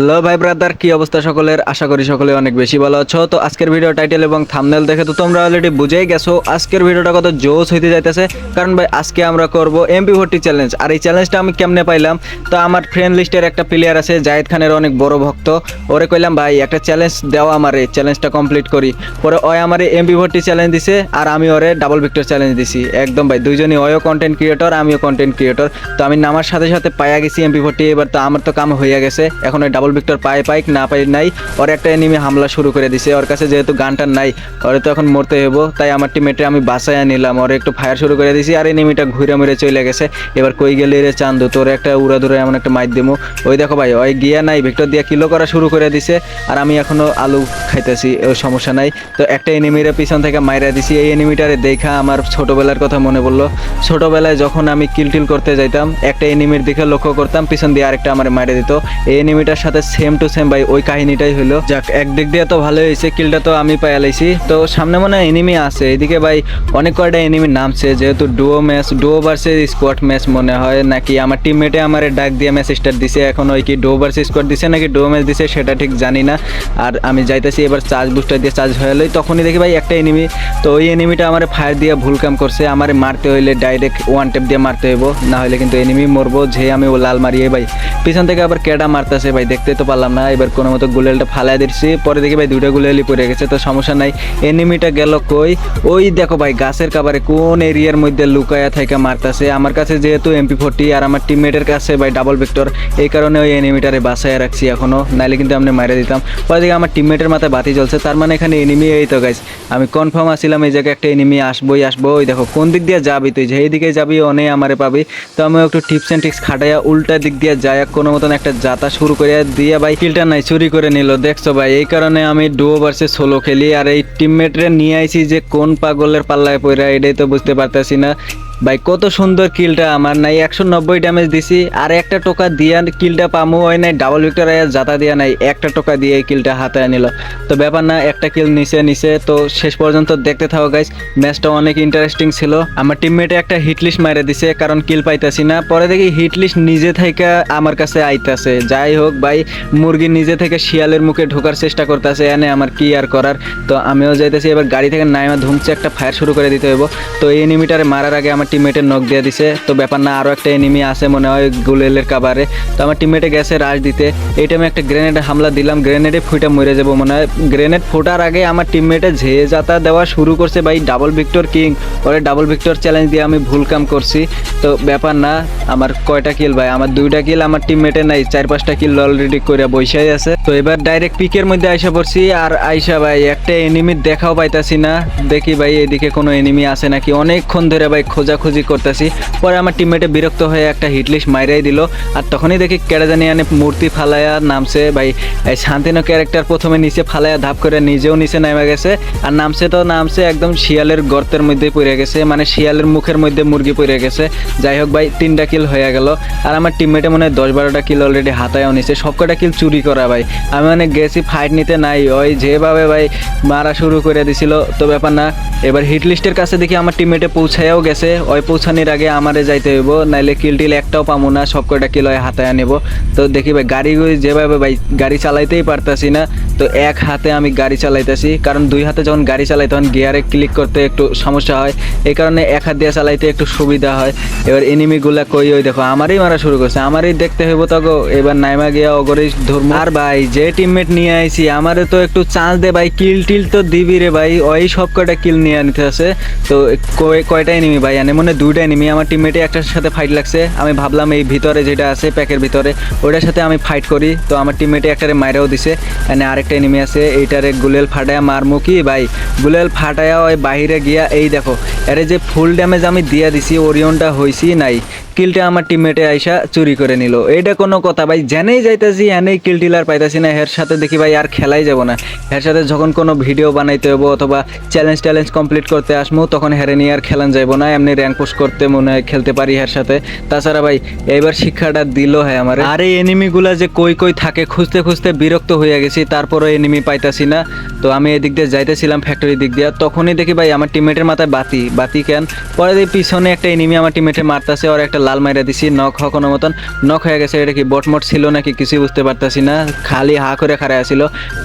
Hello ভাই brother, কি অবস্থা সকলের? আশা করি সকলে অনেক বেশি ভালো আছো। তো আজকের ভিডিও টাইটেল এবং থাম্বনেল দেখে তো তোমরা অলরেডি বুঝেই গেছো, আজকের ভিডিওটা কত জোস হইতে যাইতেছে। কারণ ভাই, আজকে আমরা করব এমপি ভর্তি চ্যালেঞ্জ আর এই চ্যালেঞ্জটা আমি কেমনে পাইলাম? তো আমার ফ্রেন্ড লিস্টের একটা প্লেয়ার আছে, জাহিদ খানের অনেক বড় ভক্ত। ওরে কইলাম, ভাই, একটা চ্যালেঞ্জ দেওয়া আমারে চ্যালেঞ্জটা কমপ্লিট করি। পরে ওই আমারে এমপি ভর্তি চ্যালেঞ্জ দিছে, আর আমি ওরে ডাবল ভিক্টর চ্যালেঞ্জ দিছি। একদম ভাই, দুইজনই ওয়ও কন্টেন্ট ক্রিয়েটর আমিও কন্টেন্ট ক্রিয়েটর তো আমি নামার সাথে সাথে পাইয়া গেছি এমপি ভর্তি এবার তো আমার তো কাম হইয়া গেছে। এখন ওই ডাবল ভিক্টর পাই পাইক, না পাই নাই। ওর একটা এনিমি হামলা শুরু করে দিছে। ওর কাছে যেহেতু গানটার নাই, ওরে তো এখন মরতে হইব। তাই আমার টিমেটে আমি বাসায় নিলাম। ওরে একটু ফায়ার শুরু করে দিছি আর এনিমিটা ঘুরে মুড়ে চলে গেছে। এবার কই গেলে রে চান্দু? তোর একটা উড়া দূরে এমন একটা মাইর দিমু। ওই দেখো ভাই, ওই গিয়া নাই, ভিক্টর দিয়া কিলো করা শুরু করে দিছে। আর আমি এখনও আলু খাইতেছি ওই সমস্যা নাই। তো একটা এনিমিরে পিছন থেকে মাইরা দিছি। এই এনিমিটারে দেখা আমার ছোটবেলার কথা মনে পড়ল। ছোটবেলায় যখন আমি কিল টিল করতে যাইতাম, একটা এনিমির দিকে লক্ষ্য করতাম, পিছন দিয়ে আরেকটা আমার মাইরে দিত। এই এনিমিটার সেম টু সেম ভাই, ওই কাহিনীটাই হলো যাক, একদিক দিয়ে তো ভালো হয়েছে, কিলটা তো আমি পাইলাইছি তো সামনে মনে হয় এনিমি আছে, এদিকে ভাই অনেক কয়টা এনিমি নামছে, যেহেতু duo match duo versus squad match মনে হয়, নাকি আমার টিমমেটে আমার ডাক দিয়ে স্টার্ট দিছে, এখন ওই কি ডুও ভার্সেস স্কোয়াড দিছে নাকি ডুও ম্যাচ দিছে, সেটা ঠিক জানি না। আর আমি যাইতেছি এবার চার্জ বুস্টার দিয়ে চার্জ হয়ে এলোই তখনই দেখি ভাই একটা এনিমি তো ওই এনিমিটা আমার ফায়ার দিয়ে ভুল কাম করছে, আমার মারতে হইলে ডাইরেক্ট ওয়ান টেপ দিয়ে মারতে হইব, না হলে কিন্তু এনিমি মরবো যে আমি ও লাল মারিয়ে ভাই। পিছন থেকে আবার কেডা মারতেছে ভাই দেখতে তো পারলাম না। এবার কোনো মতো গুলেলটা ফালাই দিচ্ছি। পরে দেখি ভাই দুইটা গুলেলি পড়ে গেছে, তো সমস্যা নাই। এনিমিটা গেল কই? ওই দেখো ভাই, গাছের কাবারে কোন এরিয়ার মধ্যে লুকায়া থেকে মারতাছে। আমার কাছে যেহেতু এমপি ফোর্টি আর আমার টিমমেটের কাছে ভাই ডাবল ভিক্টর এই কারণে ওই এনিমিটারে বাসায় রাখছি এখনও নাইলে কিন্তু আমি মারে দিতাম। পরে দেখি আমার টিমমেটের মাথায় বাতি জ্বলছে, তার মানে এখানে এনিমি এই তো গাইস আমি কনফার্ম আসছিলাম এই জায়গায় একটা এনিমি আসবোই আসব ওই দেখো, কোন দিক দিয়ে যাবি তুই? যেই দিকে যাবি, অনেক আমারে পাবি। তো আমি একটু টিপস অ্যান্ড ট্রিক্স খাটাইয়া উল্টা দিক দিয়ে যায় কোনো মতন একটা যাতা শুরু করে দিয়ে ভাই কিলটা নাই, চুরি করে নিল। দেখছ ভাই, এই কারণে আমি ডুও ভার্সে সোলো খেলি। আর এই টিমমেটরে নিয়ে আইছি যে কোন পাগলের পাল্লায় পড়া এটাই তো বুঝতে পারতাছি না। ভাই, কত সুন্দর কিলটা আমার নাই, একশো নব্বই ড্যামেজ দিছি, আর একটা টোকা দিয়া কিলটা পামু হয় নাই ডাবল ভিক্টর জাতা দিয়া নাই, একটা টোকা দিয়ে কিলটা হাতায় নিল। তো ব্যাপার না, একটা কিল নিচে নিচে তো শেষ পর্যন্ত দেখতে থাকো গাইস ম্যাচটা অনেক ইন্টারেস্টিং ছিল। আমার টিমমেটে একটা হিট লিস্ট মারে দিছে, কারণ কিল পাইতাছি না। পরে দেখি হিট লিস্ট নিজে থেকে আমার কাছে আইতাছে। যাই হোক, ভাই, মুরগি নিজে থেকে শিয়ালের মুখে ঢোকার চেষ্টা করতেছে, এনে আমার কি আর করার? তো আমিও যাইতেছি, এবার গাড়ি থেকে নাইমা ধুমছে, একটা ফায়ার শুরু করে দিতে হইব। তো এই এনিমিটারে মারার আগে আমার টিমমেটের নক দিয়ে দিছে। তো ব্যাপার না আরও একটা এনিমি আছে মনে হয় গুলেলের কাবারে তো আমার টিমমেটে গেছে রাশ দিতে। এই টাইমে একটা গ্রেনেডে হামলা দিলাম গ্রেনেডে ফুইটা মরে যাব মনে হয়। গ্রেনেড ফোটার আগে আমার টিমমেটে ঝেয়ে যাতা দেওয়া শুরু করছে ভাই ডাবল ভিক্টর কিং পরে ডাবল ভিক্টর চ্যালেঞ্জ দিয়ে আমি ভুল কাম করছি। তো ব্যাপার না, আমার কয়টা কিল ভাই? আমার দুইটা কিল আমার টিমমেটে নাই, চার পাঁচটা কিল অলরেডি করে বসেই আছে। তো এবার ডাইরেক্ট পিকের মধ্যে আইসা পড়ছি। আর আইসা ভাই, একটা এনিমির দেখাও পাইতাছি না। দেখি ভাই, এদিকে কোনো এনিমি আছে নাকি? অনেকক্ষণ ধরে ভাই খোঁজাখুঁজি করতেছি। পরে আমার টিমমেটে বিরক্ত হয়ে একটা হিটলিস্ট মাইরাই দিল। আর তখনই দেখি কেড়ে আনে মূর্তি ফালায়া নামছে। ভাই, এই শান্তিনো ক্যারেক্টার প্রথমে নিচে ফালায়া ধাপ করে নিজেও নিচে নেমে গেছে। আর নামছে তো নামছে একদম শিয়ালের গর্তের মধ্যে পড়ে গেছে। মানে শিয়ালের মুখের মধ্যে মুরগি পড়ে গেছে। যাই হোক ভাই, তিনটা কিল হয়ে গেল। আর আমার টিমমেটে মনে হয় দশ বারোটা কিল অলরেডি হাতায়ও নিছে। সবকটা কিল চুরি করা ভাই। আমি মানে গেছি ফাইট নিতে নাই। ওই যেভাবে ভাই মারা শুরু করে দিছিল, তো ব্যাপার না। এবার হিটলিস্টের কাছে দেখি আমার টিমমেটে পৌঁছায়ও গেছে। ওই পৌঁছানির আগে আমারে যাইতে হইব, নাইলে কিল টিল একটাও পাবো না সব কয়টা কিল হাতায় নেব তো দেখি ভাই, গাড়ি যেভাবে ভাই, গাড়ি চালাইতেই পারতাছি না তো এক হাতে আমি গাড়ি চালাইতেছি, কারণ দুই হাতে যখন গাড়ি চালাই তখন গিয়ারে ক্লিক করতে একটু সমস্যা হয়। এই কারণে এক হাত দিয়ে চালাইতে একটু সুবিধা হয়। এবার এনিমিগুলা কই, ওই দেখো, আমারই মারা শুরু করছে, আমারই দেখতে হইব তো গো। এবার নাইমা গিয়া অগরে ধর্ম। আর ভাই, যে টিমমেট নিয়ে আইছি, আমারে তো একটু চান্স দে ভাই কিল টিল তো দিবি রে ভাই, ওই সব কয়টা কিল নিয়ে নিতে আছে। তো কয়- কয়টা এনিমি ভাই মানে মনে দুইটা এনিমি আমার টিমমেটে একটার সাথে ফাইট লাগছে। আমি ভাবলাম এই ভিতরে যেটা আছে প্যাকের ভিতরে ওটার সাথে আমি ফাইট করি। তো আমার টিমমেটে একটারে মাইরাও দিছে, এনে আরেকটা এনিমি আছে, এইটারে গুলেল ফাটায়া মারমু কি? ভাই, গুলেল ফাটায়া ওই বাহিরে গিয়া, এই দেখো, এর যে ফুল ড্যামেজ আমি দিয়া দিছি ওরিয়নটা হয়েছি নাই। কিলটা আমার টিমমেটে আইসা চুরি করে নিল। এইটা কোনো কথা ভাই জেনেই যাইতাছি, এনেই কিল টিলার পাইতাছি না, এর সাথে দেখি ভাই আর খেলাই যাব না। এর সাথে যখন কোনো ভিডিও বানাইতে হব অথবা চ্যালেঞ্জ ট্যালেঞ্জ কমপ্লিট করতে আসব তখন হেরে নিয়ে আর খেলান যাইব না, এমনি র্যাঙ্ক পোস্ট করতে মনে হয় খেলতে পারি এর সাথে। তাছাড়া ভাই, এইবার শিক্ষাটা দিল হ্যাঁ আমার। আর এই এনিমিগুলা যে কই কই থাকে, খুঁজতে খুঁজতে বিরক্ত হয়ে গেছি, তারপরও এনিমি পাইতাছি না। তো আমি এদিক দিয়ে যাইতেছিলাম ফ্যাক্টরি দিক দিয়ে, তখনই দেখি ভাই আমার টিমমেটের মাথায় বাতি। বাতি কেন? পরে পিছনে একটা এনিমি আমার টিমমেটে মারতাছে আর একটা লাল মাইরা দিছি, নখ হ কোনো মতন। নখ হয়ে গেছে, এটা কি বটমট ছিল নাকি কিছুই বুঝতে পারতাছি না। খালি হা করে খাড়ায় ছিল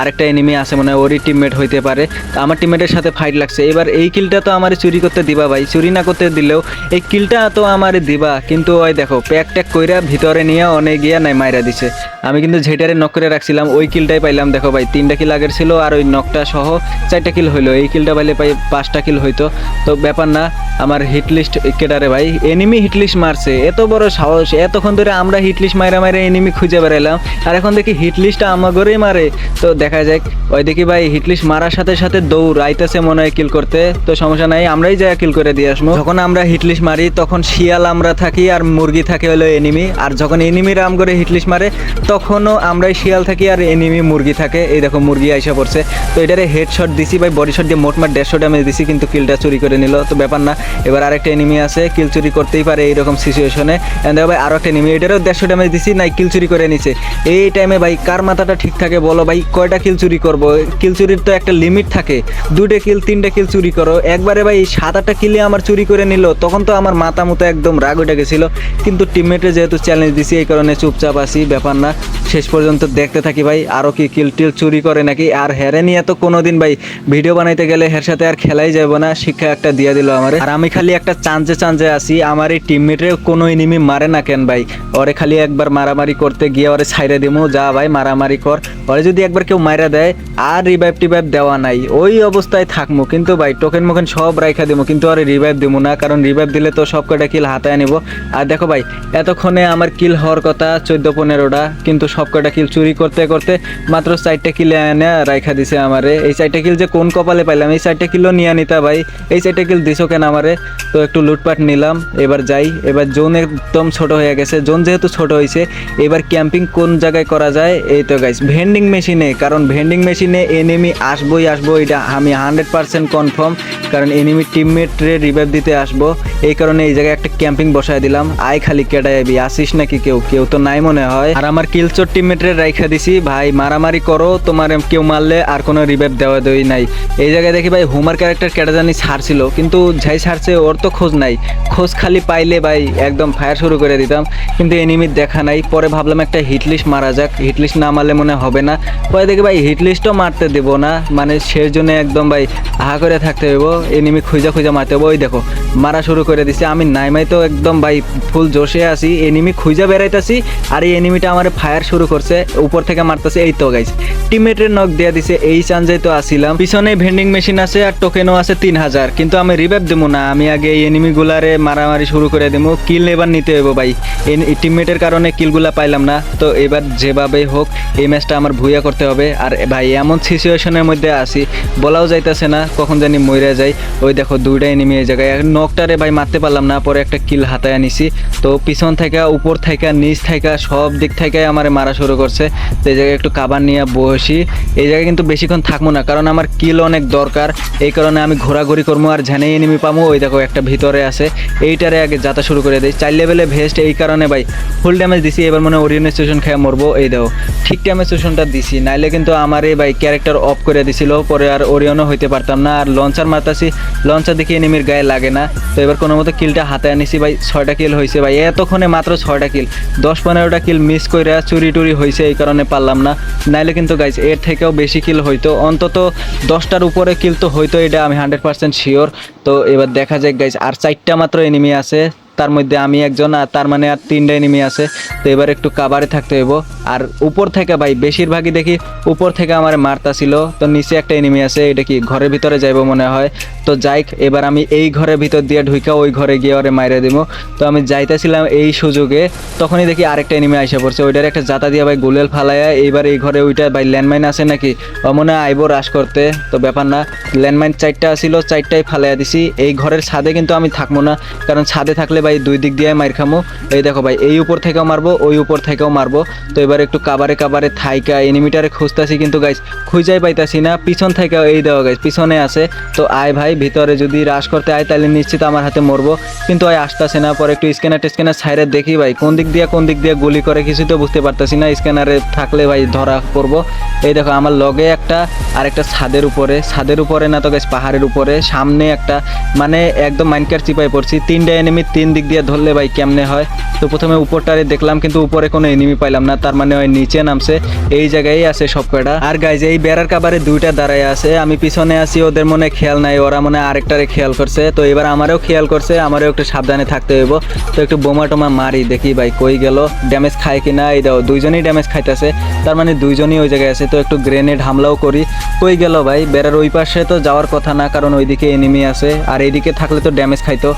আরেকটা এনিমি আছে মনে হয়, ওরই টিমমেট হইতে পারে। তো আমার টিমমেটের সাথে ফাইট লাগছে। এবার এই কিলটা তো আমার চুরি করতে দিবা ভাই। চুরি না করতে দিলেও এই কিলটা তো আমার দিবা। কিন্তু ওই দেখো প্যাক ট্যাক কইরা ভিতরে নিয়ে অনেক গিয়া নাই মাইরা দিছে। আমি কিন্তু ঝেটারে নক করে রাখছিলাম, ওই কিলটাই পাইলাম। দেখো ভাই, তিনটা কিল আগের ছিল আর ওই নকটা সহ চারটা কিল হইল। এই কিলটা পাইলে পাই পাঁচটা কিল হইতো। তো ব্যাপার না, আমার হিটলিস্ট কেটারে ভাই? এনিমি হিট লিস্ট মারছে এত বড় সাহস, এতক্ষণ ধরে আমরা হিট লিস্ট মাইরা মাইরা এনিমি খুঁজে বেড়াইলাম। আর এখন দেখি হিট লিস্টটা আমাগরেই মারে। তো দেখা যাক, ওই দেখি ভাই হিট লিস্ট মারার সাথে সাথে দৌড়, আইতেছে মনে হয় কিল করতে। তো সমস্যা নাই, আমরাই যাই কিল করে দিয়ে আসব। যখন আমরা হিট লিস্ট মারি, তখন শিয়াল আমরা থাকি আর মুরগি থাকে হলো এনিমি আর যখন এনিমি রাম করে হিট লিস্ট মারে, তখনও আমরাই শিয়াল থাকি আর এনিমি মুরগি থাকে। এই দেখো মুরগি আইসা পড়ছে। তো এটারে হেডশট দিছি ভাই বডি শট দিয়ে মোটমাট দেড়শো ড্যামেজ দিছি, কিন্তু কিলটা চুরি করে নিল। তো ব্যাপার না, এবার আরেকটা এনিমি আছে কিল চুরি করতেই পারে, এইরকম সিচুয়েশনে দেখো ভাই, আরও একটা নিমি, এটারও দেড়শো ড্যামেজ দিছি, নাই কিল চুরি করে নিছে। এই টাইমে ভাই, কার মাথাটা ঠিক থাকে বলো ভাই, কয়টা কিল চুরি করব? কিল চুরির তো একটা লিমিট থাকে। দুটো কিল তিনটে কিল চুরি করো। একবারে ভাই সাত আটটা কিলে আমার চুরি করে নিল, তখন তো আমার মাথা মতো একদম রাগ উঠে গেছিল। কিন্তু টিমমেটে যেহেতু চ্যালেঞ্জ দিছি, এই কারণে চুপচাপ আসি ব্যাপার না। শেষ পর্যন্ত দেখতে থাকি ভাই আরও কি কিল টিল চুরি করে নাকি? আর হেরে নিয়ে তো কোনোদিন ভাই ভিডিও বানাইতে গেলে হের সাথে আর খেলাই যাব না, শিক্ষা একটা দিয়ে দিল আমার। আর আমি খালি একটা চান্সে চান্সে আসি আমার এই টিমমেটের কোনো এনিমি মারে না কেন ভাই? ওরে খালি একবার মারামারি করতে গিয়ে ওরে ছাইরে দিমু। যা ভাই, মারামারি কর। ওরে যদি একবার কেউ মাইরা দেয়, আর রিভাইভ টিভাইভ দেওয়া নাই। ওই অবস্থায় থাকমু। কিন্তু ভাই টোকেন মোকেন সব রাইখা দিমু। কিন্তু আরে রিভাইভ দিমু না। কারণ রিভাইভ দিলে তো সব কটা কিল হাতায় নিব। আর দেখো ভাই, এতক্ষণে আমার কিল হওয়ার কথা চোদ্দ, পনেরোটা। কিন্তু সব কটা কিল চুরি করতে করতে মাত্র চারটা কিলে এনে রাইখা দিছে আমারে। এই চারটা কিল যে কোন কপালে পাইলাম, এই চারটা কিলো নিয়ে নিতা ভাই। এই চারটা কিল দিছো কেন আমারে? তো একটু লুটপাট নিলাম। এবার যাই, এবার জোন একদম ছোট হয়ে গেছে। জোন যেহেতু ছোট হয়েছে এবার ক্যাম্পিং কোন জায়গায় করা যায়, এই তো গাইস ভেন্ডিং মেশিনে কারণ ভেন্ডিং মেশিনে এনিমি আসবোই আসব এটা আমি হান্ড্রেড পার্সেন্ট কনফার্ম কারণ এনিমি টিমমেটরে রিভাইভ দিতে আসব। এই কারণে এই জায়গায় একটা ক্যাম্পিং বসায় দিলাম। আয় খালি কেটে যাবি আসিস নাকি কেউ? কেউ তো নাই মনে হয়। আর আমার কিলচোর টিমমেটরে রাইখা দিছি, ভাই মারামারি করো, তোমার কেউ মারলে আর কোনো রিভাইভ দেওয়া দেওয়াই নাই। এই জায়গায় দেখি ভাই, হুমার ক্যারেক্টার কেটে জানি ছাড়ছিল, কিন্তু যাই ছাড়ছে, ওর তো খোঁজ নাই। খোঁজ খালি পাইলে ভাই একদম ফায়ার শুরু করে দিতাম। কিন্তু এনিমির দেখা নাই। পরে ভাবলাম একটা হিটলিস্ট মারা যাক। হিটলিস্ট না মারলে মনে হবে না। পরে দেখি ভাই হিটলিস্টও মারতে দেবো না। মানে সেই জন্য একদম ভাই আহা করে থাকতে হইব। এনিমি খুঁজা খুঁজা মারতে হইব। ওই দেখো, মারা শুরু করে দিছে। আমি নাইমাই তো একদম ভাই ফুল জোশে আছি। এনিমি খুঁজা বেড়াইতেছি। আর এই এনিমিটা আমার ফায়ার শুরু করছে। উপর থেকে মারতেছে। এই তো গাইস টিমমেটের নক দিয়ে দিছে। এই চান্সে তো আসিলাম পিছনে ভেন্ডিং মেশিন আছে আর টোকেনও আছে তিন হাজার। কিন্তু আমি রিভাইভ দেবো না। আমি আগে এই এনিমিগুলারে মারামারি শুরু করে দেবো কিল এবার নিতে হইব ভাই। এই টিমমেটের কারণে কিলগুলা পাইলাম না। তো এবার যেভাবে হোক, এই ম্যাচটা আমার ভুইয়া করতে হবে। আর ভাই, এমন সিচুয়েশনের মধ্যে আসি বলাও যাইতেছে না, কখন জানি মইরা যাই। ওই দেখো, দুইটা এনিমি এই জায়গায়। নকটারে ভাই, মারতে পারলাম না, পরে একটা কিল হাতায় আনিছি। তো পিছন থেকে উপর থেকে নিচ থেকে সব দিক থেকে আমার মারা শুরু করছে। তো এই জায়গায় একটু কাবার নিয়ে বসি। এই জায়গায় কিন্তু বেশিক্ষণ থাকব না, কারণ আমার কিল অনেক দরকার। এই কারণে আমি ঘোরাঘুরি করব, আর ঝানে এনিমি পাবো ওই দেখো একটা ভিতরে আছে। এইটারে আগে যাতা শুরু করে দিই চার লেভেলে ভেস্ট এই কারণে ভাই ফুল ড্যামেজ দিছি। এবার মনে ওরিয়ন স্টেশন খেয়ে মরবো। এই দেখো, ঠিক ড্যামেজ স্টেশনটা দিছি। নাইলে কিন্তু আমার এই ভাই ক্যারেক্টার অফ করে দিছিল। পরে আর ওরিয়নও হইতে পারতাম না। আর লঞ্চার মারতাছি। লঞ্চার দেখি এনিমির গায়ে লাগে না। তো এবার কোনো মতো কিলটা হাতে আনিছি ভাই। ছয়টা কিল হয়েছে ভাই। এতক্ষণে মাত্র ছয়টা কিল দশ পনেরোটা কিল মিস করে চুরি টুরি হয়েছে এই কারণে পারলাম না। নাইলে কিন্তু গাইজ এর থেকেও বেশি কিল হইতো। অন্তত দশটার উপরে কিল তো হইতো এটা আমি হান্ড্রেড পার্সেন্ট শিওর তো এবার দেখা যাক গাইজ আর চারটা মাত্র এনিমি আছে। তার মধ্যে আমি একজন, আর তার মানে আর তিনটা এনিমি আছে। তো এবার একটু কাভারে থাকতে হইব। আর উপর থেকে ভাই, বেশিরভাগই দেখি উপর থেকে আমার মারতা ছিল। তো নিচে একটা এনিমি আছে, এটা কি ঘরের ভিতরে যাইব মনে হয়। তো যাইক, এবার আমি এই ঘরের ভিতর দিয়ে ঢুইকা ওই ঘরে গিয়ে ওরে মাইরে দিব। তো আমি যাইতেছিলাম এই সুযোগে, তখনই দেখি আরেকটা এনিমি আইসা পড়ছে। ওইটার একটা জাতা দিয়ে ভাই গুলেল ফালাইয়া এইবার এই ঘরে ওইটা ভাই ল্যান্ডমাইন আছে নাকি? মনে হয় আইবো রাশ করতে, তো ব্যাপার না। ল্যান্ডমাইন চারটা ছিল চারটাই ফালাইয়া দিছি। এই ঘরের ছাদে কিন্তু আমি থাকব না, কারণ ছাদে থাকলে ভাই দুই দিক দিয়ে মাইর খামো। এই দেখো ভাই, এই উপর থেকেও মারবো, ওই উপর থেকেও মারবো। তো এবার একটু কাবারে কাবারে থাইকা, এনিমিটারে খুঁজতাছি কিন্তু গাইস খুঁজাই পাইতাছি না। পিছন থেকে এই দেওয়া গাইস পিছনে আছে। তো আয় ভাই, ভিতরে যদি রাশ করতে আয়, তাহলে নিশ্চিত আমার হাতে মরবো। কিন্তু ভাই আসতেছে না, পরে একটু স্ক্যানার টেস্ক্যানার সাইডে দেখি ভাই, কোন দিক দিয়ে, কোন দিক দিয়ে গুলি করে কিছু তো বুঝতে পারতেছি না। স্ক্যানারে থাকলে ভাই ধরা পড়ব। এই দেখো, আমার লগে একটা আর একটা ছাদের উপরে ছাদের উপরে না তো গাছ পাহাড়ের উপরে, সামনে একটা মানে একদম মাইনকার চিপায় পড়ছি। তিনটা এনিমি তিন দিক দিয়ে ধরলে ভাই কেমনে হয়? তো প্রথমে উপরটারে দেখলাম, কিন্তু উপরে কোনো এনিমি পাইলাম না। তার মানে ওই নিচে নামছে, এই জায়গায় আছে সব কয়টা। আর গাইজ এই বেড়ার কাবারে দুইটা দাঁড়ায় আছে। আমি পিছনে আছি, ওদের মনে খেয়াল নাই, ওরা মনে আরেকটারে খেয়াল করছে। তো এবার আমারও খেয়াল করছে, আমারও একটু সাবধানে থাকতে হইব। তো একটু বোমা টোমা মারি, দেখি ভাই কই গেল ড্যামেজ খায় কিনা, এই দাও দুইজনই ড্যামেজ খাইতেছে। তার মানে দুইজনই ওই জায়গায় আছে। তো একটু গ্রেনেড হামলাও করি। কই গেল ভাই? বেড়ার ওই পাশে তো যাওয়ার কথা না, কারণ ওইদিকে এনিমি আছে। আর এইদিকে থাকলে তো ড্যামেজ খাইতো।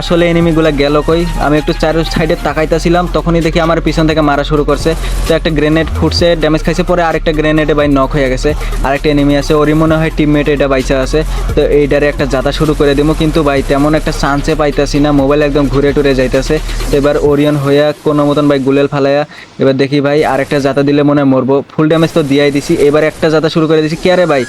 আসলে এনিমিগুলো গেল কই? আমি একটু চারো সাইডে তাকাইতেছিলাম, তখনই দেখি আমার পিছন থেকে মারা শুরু করছে। তো একটা গ্রেনেড ফুটছে ড্যামেজ খাইছে, পরে আরেকটা গ্রেনেডে ভাই নক হয়ে গেছে। আরেকটা এনিমি আছে, ওরই মনে হয় টিমমেট এটা বাইচা আছে। তো এইটারে একটা যাতা শুরু করে দিব কিন্তু ভাই তেমন একটা চান্সে পাইতাছি না মোবাইল একদম ঘুরে টুরে যাইতেছে। তো এবার ওরিয়ন হইয়া কোনো মতন ভাই গুলেল ফালাইয়া, এবার দেখি ভাই আরেকটা যাতা দিলে মনে হয় মরবো। ফুল ড্যামেজ তো দিয়াই দিছি, এবার একটা যাতা শুরু করে দিছি। কে ভাই?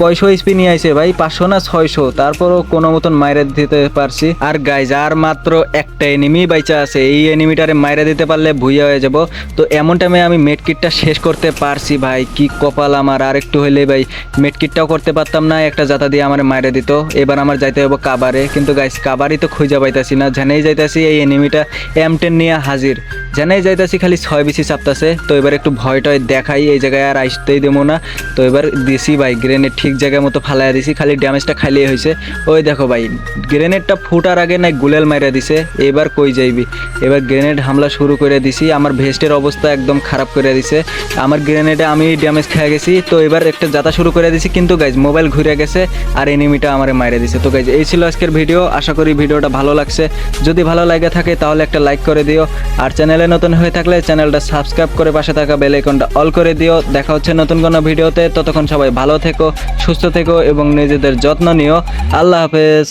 কয়শো স্পি নিয়ে আইছে ভাই, পাঁচশো না ছয়শো? তারপরও কোনো মতন মাইরে দিতে পারছি। আর গাইজ আর মাত্র একটা এনিমি বাইচা আছে, এই এনিমিটারে মাইরে দিতে পারলে ভুইয়া হয়ে যাব। তো এমন টাইমে আমি মেডকিটটা শেষ করতে পারছি ভাই। কি কপাল আমার আর একটু হইলে ভাই মেডকিটটাও করতে পারতাম না, একটা জাতা দিয়ে আমার মাইরে দিত। এবার আমার যাইতে হবে কাবারে। কিন্তু গাইস কাবারই তো খুঁজে পাইতাছি না। জানেই যাইতাছি, এই এনিমিটা এম টেন নিয়ে হাজির। জানাই যাইতাছি, খালি ছয় বিসি চাপতাছে। তো এবার একটু ভয় টয় দেখাই, এই জায়গায় আর আসতেই দেবো না। তো এবার দিছি ভাই গ্রেনেড ঠিক জায়গায় মতো ফালাই দিছি। খালি ড্যামেজটা খাইলেই হয়েছে ওই দেখো ভাই গ্রেনেডটা ফুটার আগে নাই গুলেল মাইরা দিছে। এবার কই যাইবি? এবার গ্রেনেড হামলা শুরু করে দিছি। আমার ভেস্টের অবস্থা একদম খারাপ করে দিছে। আমার গ্রেনেডে আমি ড্যামেজ খেয়ে গেছি। তো এবার একটা যাতা শুরু করে দিছি, কিন্তু গাইজ মোবাইল ঘুরে গেছে আর এনিমিটা আমার মাইরে দিছে। তো গাইজ এই ছিল আজকের ভিডিও আশা করি ভিডিওটা ভালো লাগছে। যদি ভালো লাগে থাকে, তাহলে একটা লাইক করে দিও। আর চ্যানেলে নতুন হয়ে থাকলে চ্যানেলটা সাবস্ক্রাইব করে পাশে থাকা বেল আইকনটা অল করে দিও। দেখা হচ্ছে নতুন কোনো ভিডিওতে ততক্ষণ সবাই ভালো থেকো, সুস্থ থেকো এবং নিজেদের যত্ন নিও। আল্লাহ হাফেজ।